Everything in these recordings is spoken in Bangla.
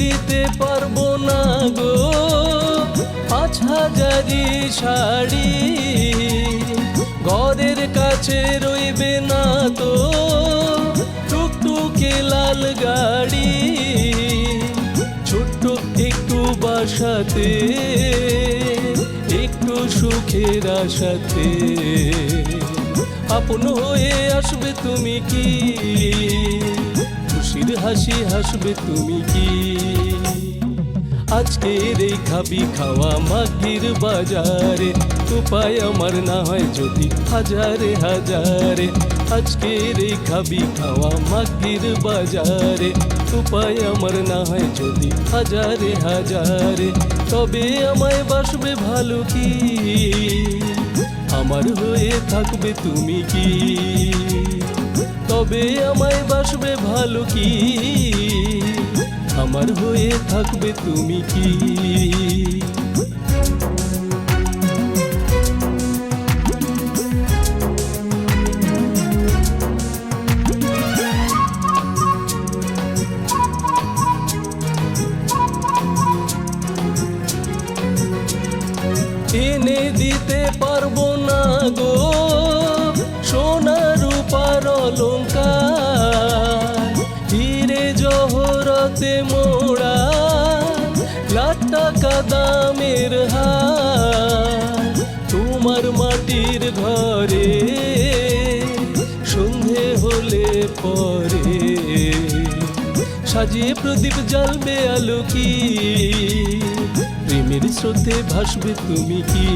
দিতে পারব না গো। পাঁচ হাজারি শাড়ি ঘরের কাছে রইবে না তো। টুকটুকে লাল গাড়ি, ছোট্ট একটু বাসাতে, একটু সুখের আশাতে। আপন হয়ে আসবে তুমি কি? হাসি হাসবে তুমি কি? আজকের এই খাবি খাওয়া মাগির বাজারে। উপায় আমার না হয় যদি হাজারে হাজারে। আজকের এই খাবি খাওয়া মাগির বাজারে। উপায় আমার না হয় যদি হাজারে হাজারে। তবে আমায় বাসবে ভালো কি? আমার হয়ে থাকবে তুমি কি? তবে আমায় বাসবে ভালো কি? আমার হয়ে থাকবে তুমি কি? এনে দিতে পারব না গো। জহরতে মোড়া লাখ টাকা দামের হার। তোমার মাটির ঘরে সন্ধে হলে পরে সাজিয়ে প্রদীপ জ্বালবে আলো কি প্রেমের স্রোতে ভাসবে তুমি কি?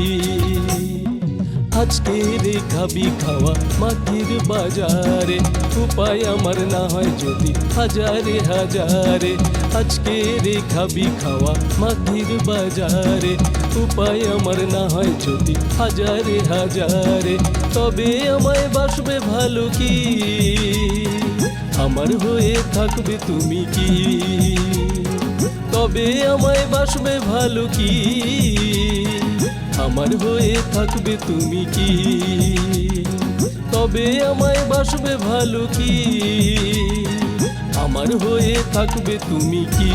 আজকে রে খাবি খাওয়া মাটির বাজারে। উপায় আমার না হয় যদি হাজারে হাজারে। আজকে রে খাবি খাওয়া মাটির বাজারে। উপায় আমার না হয় যদি হাজারে হাজারে। তবে আমায় বাসবে ভালো কি? আমার হয়ে থাকবে তুমি কি? তবে আমায় বাসবে ভালো কি? আমার হয়ে থাকবে তুমি কি? তবে আমায় বাসবে ভালো কি? আমার হয়ে থাকবে তুমি কি?